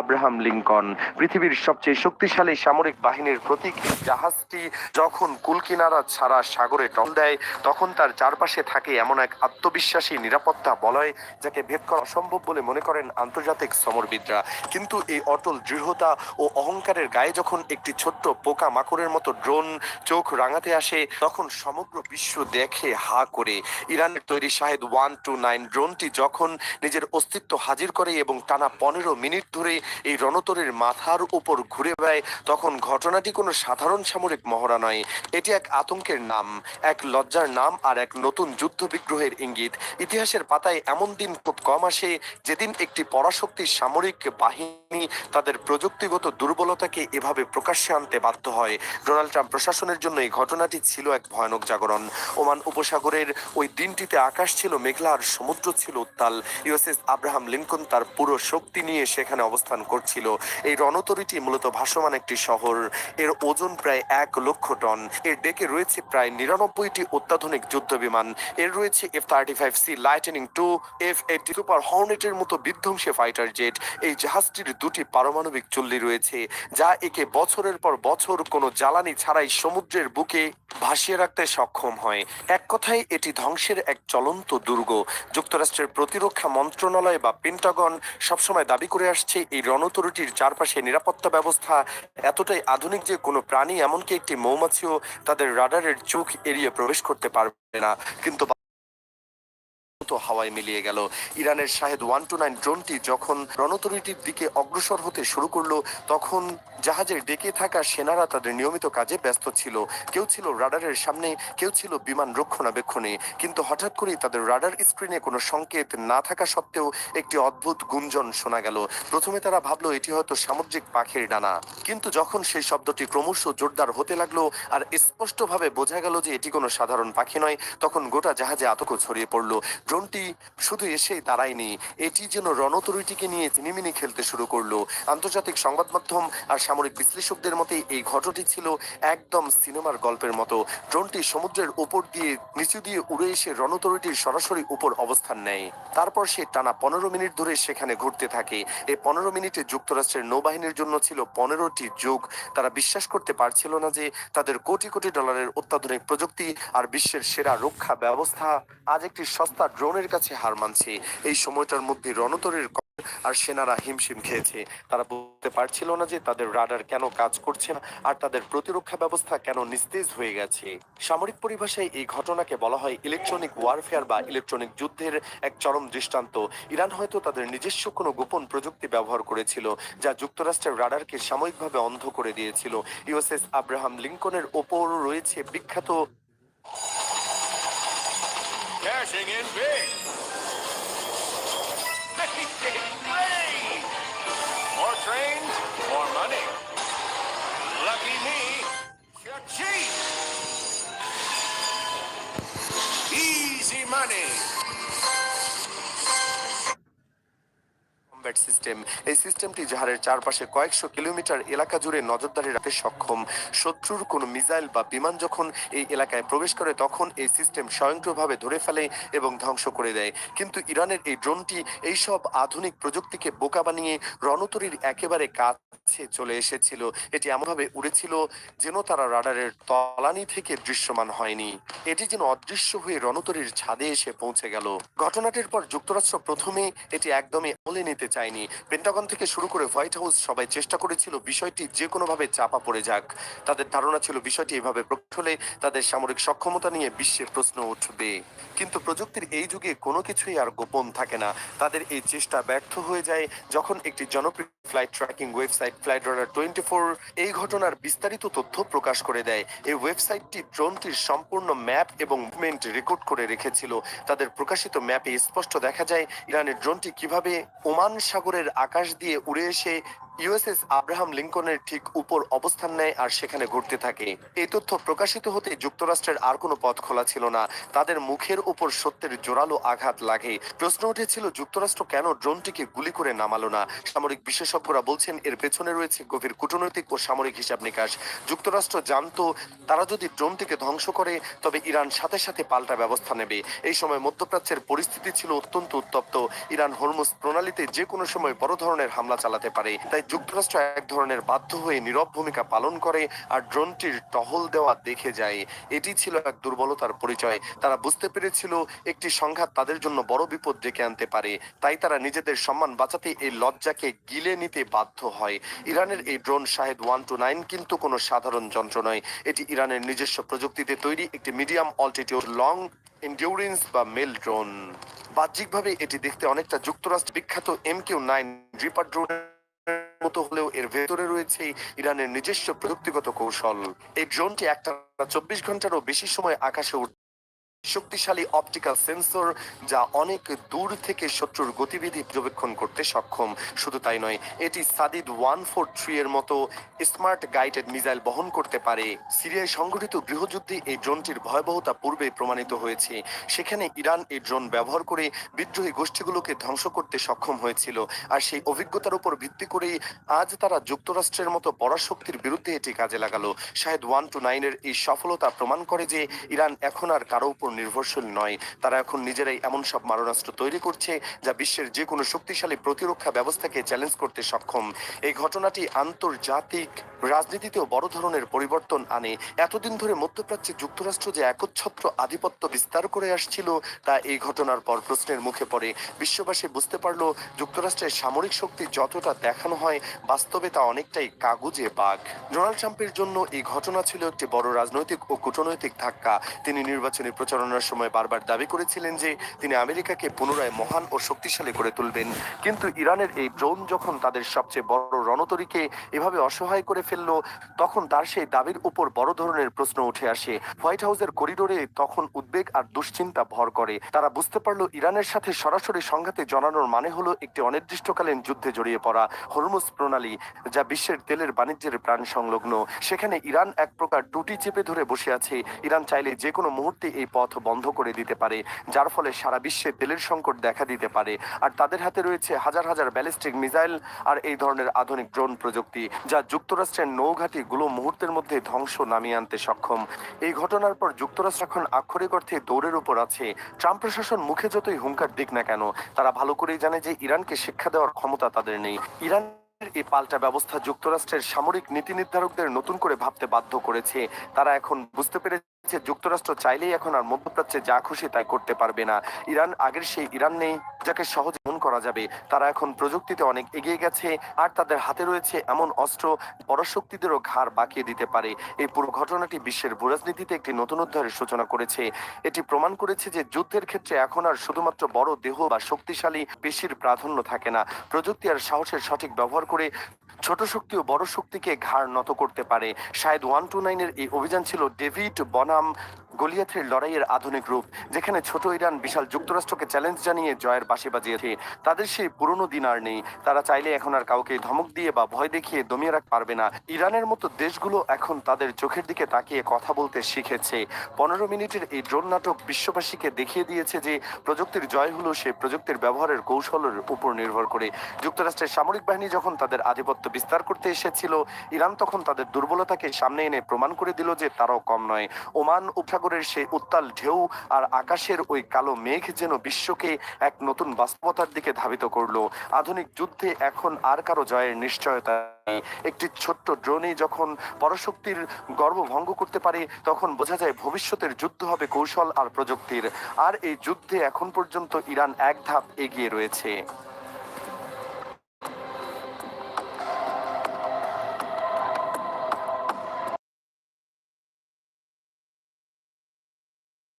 Abraham Lincoln, পৃথিবীর সবচেয়ে শক্তিশালী সামরিক বাহিনীর প্রতীক জাহাজটি যখন কুলকিনারা ছাড়া সাগরে টল দেয়, তখন তার চারপাশে থাকে এমন এক আত্মবিশ্বাসী নিরাপত্তা বলয়, যাকে ভেদ করা অসম্ভব বলে মনে করেন আন্তর্জাতিক সমরবিদরা কিন্তু এই অটল দৃঢ়তা ও অহংকারের গায়ে যখন একটি ছোট্ট পোকা মাকড়ের মতো ড্রোন চোখ রাঙাতে আসে, তখন সমগ্র বিশ্ব দেখে হা করে। ইরানের তৈরি শাহেদ ওয়ান টু নাইন ড্রোনটি যখন নিজের অস্তিত্ব হাজির করে এবং টানা পনেরো মিনিট ধরে এই রণতরীর মাথার উপর ঘুরে বেড়ায়, তখন ঘটনাটি কোনো সাধারণ সামরিক মহড়া নয়। এটি এক আতঙ্কের নাম, এক লজ্জার নাম আর এক নতুন যুদ্ধ বিগ্রহের ইঙ্গিত। ইতিহাসের পাতায় এমন দিন খুব কম আসে, যেদিন একটি পরাশক্তি সামরিক বাহিনী তাদের প্রযুক্তিগত দুর্বলতাকে এভাবে প্রকাশ্যে আনতে বাধ্য হয়। ডোনাল্ড ট্রাম্প প্রশাসনের জন্য এই ঘটনাটি ছিল এক ভয়ানক জাগরণ। ওমান উপসাগরের ওই দিনটিতে আকাশ ছিল মেঘলা আর সমুদ্র ছিল উত্তাল। ইউএসএস আব্রাহাম লিঙ্কন তার পুরো শক্তি নিয়ে সেখানে অবস্থান করছিল। এই রণতরীটি মূলত ভাসমান একটি শহর। এর ওজন প্রায় এক লক্ষ টন। এর ডেকে রয়েছে প্রায় নিরানব্বইটি অত্যাধুনিক যুদ্ধ বিমান। এর রয়েছে F thirty five C lightning two F eighty super হর্নেটের মতো বিধ্বংসী ফাইটার জেট এই জাহাজটির দুটি পারমাণবিক চুল্লি রয়েছে, যা একে বছরের পর বছর কোনো জ্বালানি ছাড়াই সমুদ্রের বুকে ভাসিয়ে রাখতে সক্ষম হয়। এক কথায়, এটি ধ্বংসের এক চলন্ত দুর্গ। যুক্তরাষ্ট্রের প্রতিরক্ষা মন্ত্রণালয় বা পেন্টাগন সবসময় দাবি করে আসছে এই রণতরুটির চারপাশে নিরাপত্তা ব্যবস্থা এতটাই আধুনিক যে কোনো প্রাণী, এমনকি একটি মৌমাছিও তাদের রাডারের চোখ এড়িয়ে প্রবেশ করতে পারবে না। কিন্তু হাওয়ায় মিলিয়ে গেল। ইরানের শাহেদ ওয়ান টু নাইন ড্রোনটি যখন রণতরীটির দিকে অগ্রসর হতে শুরু করল, তখন জাহাজের ডেকে থাকা সেনারা তাদের নিয়মিত কাজে ব্যস্ত ছিল। কেউ ছিল রাডারের সামনে, কেউ ছিল বিমান রক্ষণাবেক্ষণে। কিন্তু হঠাৎ করেই তাদের রাডার স্ক্রিনে কোনো সংকেত না থাকা সত্ত্বেও একটি অদ্ভুত গুঞ্জন শোনা গেল। প্রথমে তারা ভাবলো, এটি হয়তো সামুদ্রিক পাখির ডানা। কিন্তু যখন সেই শব্দটি ক্রমশ জোরদার হতে লাগল আর স্পষ্টভাবে বোঝা গেল যে এটি কোনো সাধারণ পাখি নয়, তখন গোটা জাহাজে আতঙ্ক ছড়িয়ে পড়ল। ড্রোনটি শুধু এসেই দাঁড়ায়নি। এটি যেন রণতরীটিকে নিয়ে চিনিমিনি খেলতে শুরু করল। আন্তর্জাতিক সংবাদ মাধ্যম আর সামরিক বিশ্লেষকদের মতে, এই ঘটনাটি ছিল একদম সিনেমার গল্পের মতো। ড্রোনটি সমুদ্রের উপর দিয়ে, নিচু দিয়ে উড়ে এসে রণতরীটির সরাসরি উপর অবস্থান নেয়। তারপর সে টানা পনেরো মিনিট ধরে সেখানে ঘুরতে থাকে। এই পনেরো মিনিটে যুক্তরাষ্ট্রের নৌবাহিনীর জন্য ছিল পনেরোটি যুগ। তারা বিশ্বাস করতে পারছিল না যে, তাদের কোটি কোটি ডলারের অত্যাধুনিক প্রযুক্তি আর বিশ্বের সেরা রক্ষা ব্যবস্থা আজ একটি সস্তা ড্রোনের কাছে হার মানছে। এই সময়টার মধ্যে রণতরীর আর সেনারা হিমশিম খেয়েছে। তারা বলতে পারছিল না যে তাদের রাডার কেন কাজ করছে না, আর তাদের প্রতিরক্ষা ব্যবস্থা কেন নিস্তেজ হয়ে গেছে। সামরিক পরিভাষায় এই ঘটনাকে বলা হয় ইলেকট্রনিক ওয়ারফেয়ার বা ইলেকট্রনিক যুদ্ধের এক চরম দৃষ্টান্ত। ইরান হয়তো তাদের নিজস্ব কোনো গোপন প্রযুক্তি ব্যবহার করেছিল, যা যুক্তরাষ্ট্রের রাডারকে সাময়িকভাবে অন্ধ করে দিয়েছিল। ইউএসএস আব্রাহাম লিঙ্কনের ওপর রয়েছে বিখ্যাত in big. Money. Combat system এই সিস্টেমটি জাহাজের চারপাশে কয়েকশো কিলোমিটার এলাকা জুড়ে নজরদারি রাখতে সক্ষম। শত্রুর কোনো মিসাইল বা বিমান যখন এই এলাকায় প্রবেশ করে, তখন এই সিস্টেম স্বয়ংক্রিয়ভাবে ধরে ফেলে এবং ধ্বংস করে দেয়। কিন্তু ইরানের এই ড্রোনটি এইসব আধুনিক প্রযুক্তিকে বোকা বানিয়ে রণতরীর একেবারে কাছে চলে এসেছিল। এটি এমনভাবে উড়েছিল যেন তারা রাডারের তলানি থেকে দৃশ্যমান হয়নি। এটি যেন অদৃশ্য হয়ে রণতরীর ছাদে এসে পৌঁছে গেল। ঘটনাটির পর যুক্তরাষ্ট্র প্রথমে এটি একদমই আমলে নিতে চায়নি পেন্টাগন থেকে শুরু করে হোয়াইট হাউস সবাই চেষ্টা করেছিল বিষয়টি যে কোনোভাবে চাপা পড়ে যাক। তাদের ধারণা ছিল বিষয়টি এভাবে প্রকট হলে তাদের সামরিক সক্ষমতা নিয়ে বিশ্বে প্রশ্ন উঠবে। কিন্তু প্রযুক্তির এই যুগে কোনো কিছুই আর গোপন থাকে না। তাদের এই চেষ্টা ব্যর্থ হয়ে যায় যখন একটি জনপ্রিয় flight tracking website flight radar twenty four এই ঘটনার বিস্তারিত তথ্য প্রকাশ করে দেয়। এই ওয়েবসাইটটি ড্রোনটির সম্পূর্ণ ম্যাপ এবং মুভমেন্ট রেকর্ড করে রেখেছিল। তাদের প্রকাশিত ম্যাপে স্পষ্ট দেখা যায়, ইরানের ড্রোনটি কীভাবে ওমান সাগরের আকাশ দিয়ে উড়ে এসে ইউএসএস আব্রাহাম লিঙ্কনের ঠিক উপর অবস্থান নেয় আর সেখানে ঘুরতে থাকে। এই তথ্য প্রকাশিত হতে যুক্তরাষ্ট্রের আর কোনো পথ খোলা ছিল না। তাদের মুখের উপর সত্যের জোরালো আঘাত লাগে। প্রশ্ন উঠেছিল, যুক্তরাষ্ট্র কেন ড্রোনটিকে গুলি করে নামালো না? সামরিক বিশেষজ্ঞরা বলছেন, এর পেছনে রয়েছে গভীর কূটনৈতিক ও সামরিক হিসাব নিকাশ। যুক্তরাষ্ট্র জানতো, তারা যদি ড্রোনটিকে ধ্বংস করে, তবে ইরান সাথে সাথে পাল্টা ব্যবস্থা নেবে। এই সময় মধ্যপ্রাচ্যের পরিস্থিতি ছিল অত্যন্ত উত্তপ্ত। ইরান হরমুজ প্রণালীতে যে কোনো সময় বড় ধরনের হামলা চালাতে পারে। তাই যুক্তরাষ্ট্র এক ধরনের বাধ্য হয়ে নীরব ভূমিকা পালন করে আর ড্রোনটির টহল দেওয়া দেখে যায়। এটি ছিল এক দুর্বলতার পরিচয়। তারা বুঝতে পেরেছিল একটি সংঘাত তাদের জন্য বড় বিপদ ডেকে আনতে পারে। তাই তারা নিজেদের সম্মান বাঁচাতে এই লজ্জাকে গিলে নিতে বাধ্য হয়। ইরানের এই drone Shahed one two nine কিন্তু কোনো সাধারণ যন্ত্র নয়। এটি ইরানের নিজস্ব প্রযুক্তিতে তৈরি একটি মিডিয়াম অল্টিটিউড লং এন্ডিউরেন্স বা মেল ড্রোন। বাহ্যিকভাবে এটি দেখতে অনেকটা যুক্তরাষ্ট্র বিখ্যাত এম কিউ নাইন রিপার ড্রোনের মতো হলেও এর ভেতরে রয়েছে ইরানের নিজস্ব প্রযুক্তিগত কৌশল। এই ড্রোনটি একটা চব্বিশ ঘন্টারও বেশি সময় আকাশে উঠ শক্তিশালী অপটিক্যাল সেন্সর যা অনেক দূর থেকে শত্রুর গতিবিধি পর্যবেক্ষণ করতে সক্ষম। শুধু তাই নয়, এটি সাদিদ ওয়ান ফোর থ্রি এর মতো স্মার্ট গাইডেড মিসাইল বহন করতে পারে। সিরিয়ায় সংঘটিত গৃহযুদ্ধে এই ড্রোনটির ভয়াবহতা পূর্বে প্রমাণিত হয়েছে। সেখানে ইরান এই ড্রোন ব্যবহার করে বিদ্রোহী গোষ্ঠীগুলোকে ধ্বংস করতে সক্ষম হয়েছিল। আর সেই অভিজ্ঞতার উপর ভিত্তি করেই আজ তারা যুক্তরাষ্ট্রের মতো পরাশক্তির বিরুদ্ধে এটি কাজে লাগালো। শাহেদ ওয়ান টু নাইনের এই সফলতা প্রমাণ করে যে ইরান এখন আর কারও উপর নির্ভরশীল নয়। তারা এখন নিজেরাই এমন সব মারণাস্ত্র তৈরি করছে যা বিশ্বের যে কোনো শক্তিশালী প্রতিরক্ষা ব্যবস্থাকে চ্যালেঞ্জ করতে সক্ষম। এই ঘটনাটি আন্তর্জাতিক রাজনীতিতেও বড় ধরনের পরিবর্তন আনে। এতদিন ধরে মধ্যপ্রাচ্যে যুক্তরাষ্ট্র যে একচ্ছত্র আধিপত্য বিস্তার করে আসছিল, তা এই ঘটনার পর প্রশ্নের মুখে পড়ে। বিশ্ববাসী বুঝতে পারল, যুক্তরাষ্ট্রের সামরিক শক্তি যতটা দেখানো হয়, বাস্তবে তা অনেকটাই কাগজে বাঘ। ডোনাল্ড ট্রাম্পের জন্য এই ঘটনা ছিল একটি বড় রাজনৈতিক ও কূটনৈতিক ধাক্কা। তিনি নির্বাচনী প্রচারণার সময় বারবার দাবি করেছিলেন যে তিনি আমেরিকাকে পুনরায় মহান ও শক্তিশালী করে তুলবেন। কিন্তু ইরানের এই ড্রোন যখন তাদের সবচেয়ে বড় রণতরীকে এভাবে অসহায় করে ফেলল, তখন তার সেই দাবির উপর বড় ধরনের প্রশ্ন উঠে আসে। হোয়াইট হাউসের করিডোরে তখন উদ্বেগ আর দুশ্চিন্তা ভর করে। তারা বুঝতে পারল ইরানের সাথে সরাসরি সংঘাতে জড়ানোর মানে হলো একটি অনির্দিষ্টকালীন যুদ্ধে জড়িয়ে পড়া হরমুজ প্রণালী, যা বিশ্বের তেলের বাণিজ্যের প্রাণ সংলগ্ন। সেখানে ইরান এক প্রকার টুটি চেপে ধরে বসে আছে। ইরান চাইলে যে কোনো মুহূর্তে এই পথ বন্ধ করে দিতে পারে, যার ফলে সারা বিশ্বে তেলের সংকট দেখা দিতে পারে। আর তাদের হাতে রয়েছে হাজার হাজার ব্যালিস্টিক মিসাইল আর এই ধরনের আধুনিক ড্রোন প্রযুক্তি, যা যুক্তরাষ্ট্রের নৌঘাটিগুলো মুহূর্তের মধ্যে ধ্বংস নামিয়ে আনতে সক্ষম। এই ঘটনার পর যুক্তরাষ্ট্র এখন আক্ষরিক অর্থে দৌড়ের উপর আছে। ট্রাম্প প্রশাসন মুখে যতই হুঙ্কার দিক না কেন, তারা ভালো করেই জানে যে ইরানকে শিক্ষা দেওয়ার ক্ষমতা তাদের নেই। ইরান এই পাল্টা ব্যবস্থা যুক্তরাষ্ট্রের সামরিক নীতি নির্ধারকদের নতুন করে ভাবতে বাধ্য করেছে। তারা এখন বুঝতে পেরেছে যুক্তরাষ্ট্র চাইলেই এখন আর মধ্যপ্রাচ্যে যা খুশি তাই করতে পারবে না। ইরান, আগের সেই ইরান নেই যাকে সহজে মন করা যাবে। তারা এখন প্রযুক্তিতে অনেক এগিয়ে গেছে আর তাদের হাতে রয়েছে এমন অস্ত্র পরশক্তিদেরও ঘাড় বাঁকিয়ে দিতে পারে। এই পুরো ঘটনাটি বিশ্বের ভূরাজনীতিতে একটি নতুন অধ্যায়ের সূচনা করেছে। এটি প্রমাণ করেছে যে যুদ্ধের ক্ষেত্রে এখন আর শুধুমাত্র বড় দেহ বা শক্তিশালী পেশির প্রাধান্য থাকে না। প্রযুক্তি আর সাহসের সঠিক ব্যবহার করে ছোট শক্তি ও বড় শক্তিকে ঘাড় নত করতে পারে। শায়দ ওয়ান টু নাইনের এই অভিযান ছিল ডেভিড বনাম গলিয়াথের লড়াইয়ের আধুনিক রূপ, যেখানে ছোট ইরান বিশাল যুক্তরাষ্ট্রকে চ্যালেঞ্জ জানিয়ে জয়ের বাসি বাজিয়েছে। তাদের সেই পুরনো দিন আর নেই। তারা চাইলে এখন আর কাউকে ধমক দিয়ে বা ভয় দেখিয়ে দমিয়ে রাখতে পারবে না। ইরানের মতো দেশগুলো এখন তাদের চোখের দিকে তাকিয়ে কথা বলতে শিখেছে। পনেরো মিনিটের এই ড্রোন নাটক বিশ্ববাসীকে দেখিয়ে দিয়েছে যে, প্রযুক্তির জয় হলো সে প্রযুক্তির ব্যবহারের কৌশলের উপর নির্ভর করে। যুক্তরাষ্ট্রের সামরিক বাহিনী যখন তাদের আধিপত্য বিস্তার করতে এসেছিল, ইরান তখন তাদের দুর্বলতাকে সামনে এনে প্রমাণ করে দিল যে তারাও কম নয়। ওমান উপসাগরের সেই উত্তাল ঢেউ আর আকাশের ওই কালো মেঘ যেন বিশ্বকে এক নতুন বাস্তবতার দিকে ধাবিত করল। আধুনিক যুদ্ধে এখন আর কারও জয়ের নিশ্চয়তা। একটি ছোট্ট ড্রোনে যখন পরশক্তির গর্ব ভঙ্গ করতে পারে, তখন বোঝা যায় ভবিষ্যতের যুদ্ধ হবে কৌশল আর প্রযুক্তির। আর এই যুদ্ধে এখন পর্যন্ত ইরান এক ধাপ এগিয়ে রয়েছে।